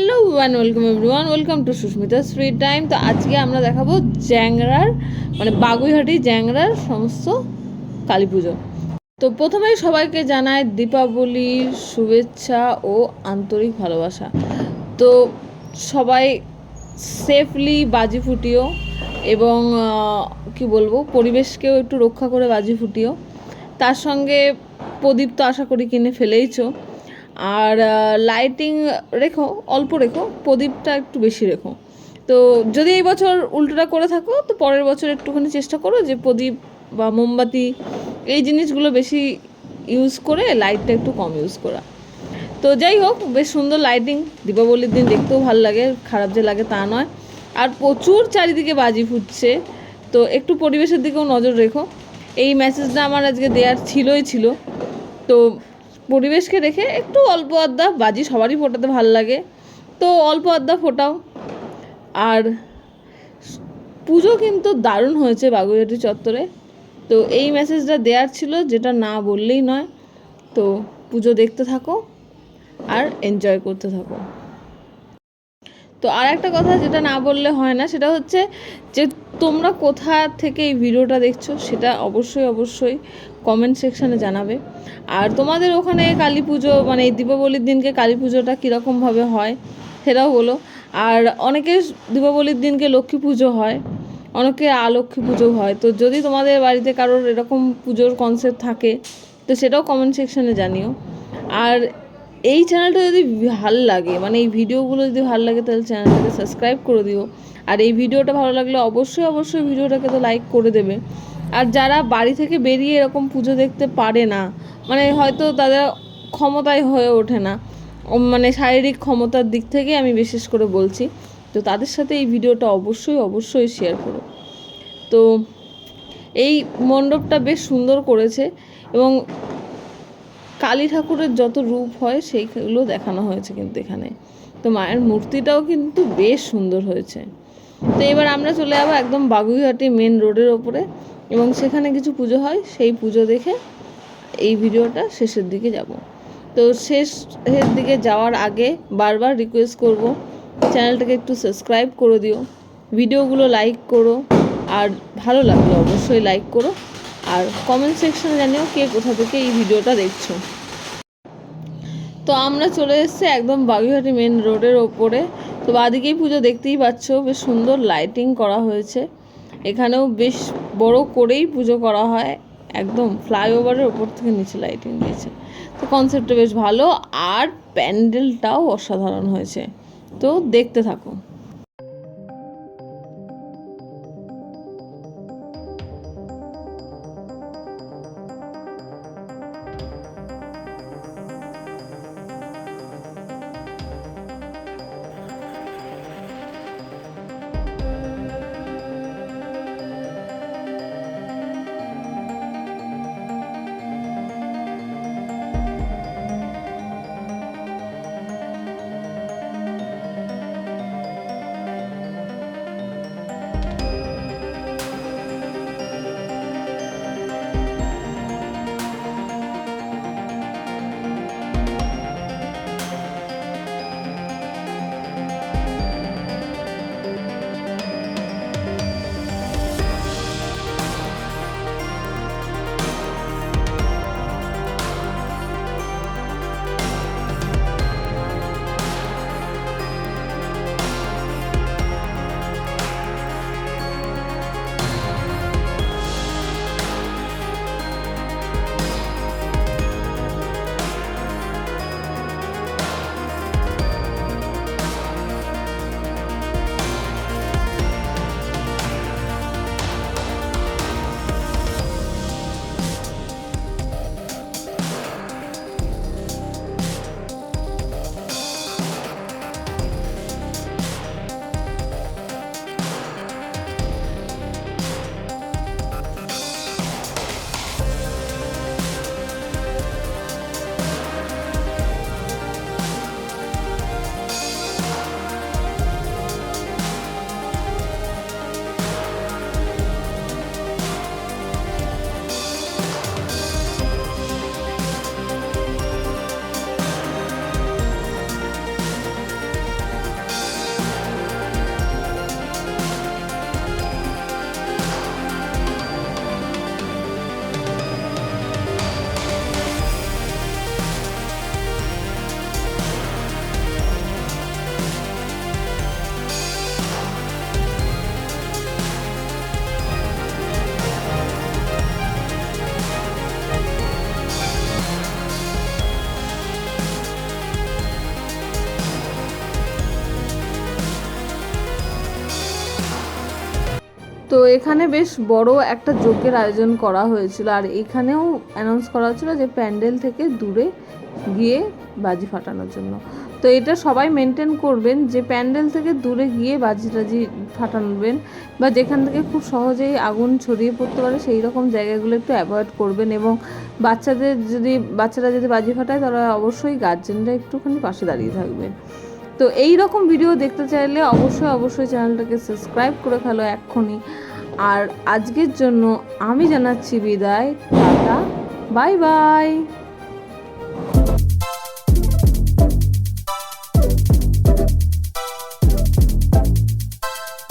Hello one welcome everyone welcome to Sushmita free time তো আজকে আমরা দেখাবো জ্যাংরার মানে বাগুইহাটি জ্যাংরার সমস্ত কালী পুজো। তো প্রথমেই সবাইকে জানায় দীপাবলির শুভেচ্ছা ও আন্তরিক ভালোবাসা। তো সবাই সেফলি বাজি ফুটিও এবং কি বলব, পরিবেশকেও একটু রক্ষা করে বাজি ফুটিও। তার সঙ্গে প্রদীপ তো আশা করি কিনে ফেলেইছো। আর লাইটিং রেখো, অল্প রেখো, প্রদীপটা একটু বেশি রেখো। তো যদি এই বছর উল্টোটা করে থাকো, তো পরের বছর একটুখানি চেষ্টা করো যে প্রদীপ বা মোমবাতি এই জিনিসগুলো বেশি ইউজ করে লাইটটা একটু কম ইউজ করা। তো যাই হোক, বেশ সুন্দর লাইটিং দীপাবলির দিন দেখতেও ভালো লাগে, খারাপ যে লাগে তা নয়। আর প্রচুর চারিদিকে বাজি ফুটছে, তো একটু পরিবেশের দিকেও নজর রেখো। এই মেসেজটা আমার আজকে দেওয়ার ছিলই ছিল। তো পরিবেশকে রেখে একটু অল্প আদা বাজি সবারই ফোটাতে ভালো লাগে। তো অল্প আদ্যা ফোটাও। আর পুজো কিন্তু দারুণ হয়েছে বাগুইহাটি চত্বরে। তো এই মেসেজটা দেওয়ার ছিল, যেটা না বললেই নয়। তো পুজো দেখতে থাকো আর এনজয় করতে থাকো। তো আর একটা কথা যেটা না বললে হয় না, সেটা হচ্ছে যে তোমরা কোথা থেকে এই ভিডিওটা দেখছ সেটা অবশ্যই অবশ্যই কমেন্ট সেকশানে জানাবে। আর তোমাদের ওখানে কালী পুজো মানে এই দীপাবলির দিনকে কালী পুজোটা কীরকমভাবে হয় সেটাও বলো। আর অনেকে দীপাবলির দিনকে লক্ষ্মী পুজো হয়, অনেকে আলক্ষ্মী পুজো হয়। তো যদি তোমাদের বাড়িতে কারোর এরকম পুজোর কনসেপ্ট থাকে, তো সেটাও কমেন্ট সেকশানে জানিও। আর এই চ্যানেলটা যদি ভালো লাগে মানে এই ভিডিওগুলো যদি ভালো লাগে, তাহলে চ্যানেলটাকে সাবস্ক্রাইব করে দিও। আর এই ভিডিওটা ভালো লাগলে অবশ্যই অবশ্যই ভিডিওটাকে তো লাইক করে দেবে। আর যারা বাড়ি থেকে বেরিয়ে এরকম পুজো দেখতে পারে না মানে হয়তো তাদের ক্ষমতায় হয়ে ওঠে না। মানে শারীরিক ক্ষমতার দিক থেকে আমি বিশেষ করে বলছি। তো তাদের সাথে এই ভিডিওটা অবশ্যই অবশ্যই শেয়ার করো। তো এই মণ্ডপটা বেশ সুন্দর করেছে এবং কালী ঠাকুরের যত রূপ হয় সেইগুলো দেখানো হয়েছে কিন্তু এখানে। তো মায়ের মূর্তিটাও কিন্তু বেশ সুন্দর হয়েছে। তো এবার আমরা চলে যাব একদম বাগুইহাটি মেন রোডের ওপরে এবং সেখানে কিছু পুজো হয়, সেই পুজো দেখে এই ভিডিওটা শেষের দিকে যাব। তো শেষের দিকে যাওয়ার আগে বারবার রিকোয়েস্ট করব চ্যানেলটাকে একটু সাবস্ক্রাইব করে দিও, ভিডিওগুলো লাইক করো, আর ভালো লাগলে অবশ্যই লাইক করো। আর কমেন্ট সেকশনে জানিও কে কোথা থেকে এই ভিডিওটা দেখছ। তো আমরা চলে এসেছি একদম বাগুইহাটি মেন রোডের ওপরে। তো বাদিকেই পুজো দেখতেই পাচ্ছ, বেশ সুন্দর লাইটিং করা হয়েছে। এখানেও বেশ বড় করেই পুজো করা হয়। একদম ফ্লাইওভারের ওপর থেকে নিচে লাইটিং দিয়েছে। তো কনসেপ্টটা বেশ ভালো, আর প্যান্ডেলটাও অসাধারণ হয়েছে। তো দেখতে থাকো। তো এখানে বেশ বড় একটা যজ্ঞের আয়োজন করা হয়েছিল। আর এখানেও অ্যানাউন্স করা হচ্ছিল যে প্যান্ডেল থেকে দূরে গিয়ে বাজি ফাটানোর জন্য। তো এটা সবাই মেনটেন করবেন যে প্যান্ডেল থেকে দূরে গিয়ে বাজি টাজি ফাটানবেন বা যেখান থেকে খুব সহজেই আগুন ছড়িয়ে পড়তে পারে সেই রকম জায়গাগুলো একটু অ্যাভয়েড করবেন এবং বাচ্চাদের যদি, বাচ্চারা যদি বাজি ফাটায় তারা অবশ্যই গার্জেনরা একটুখানি পাশে দাঁড়িয়ে থাকবেন। তো এই রকম ভিডিও দেখতে চাইলে অবশ্যই অবশ্যই চ্যানেলটাকে সাবস্ক্রাইব করে ফেলো এক্ষুনি। আর আজকের জন্য আমি জানাচ্ছি বিদায়, টাটা বাই বাই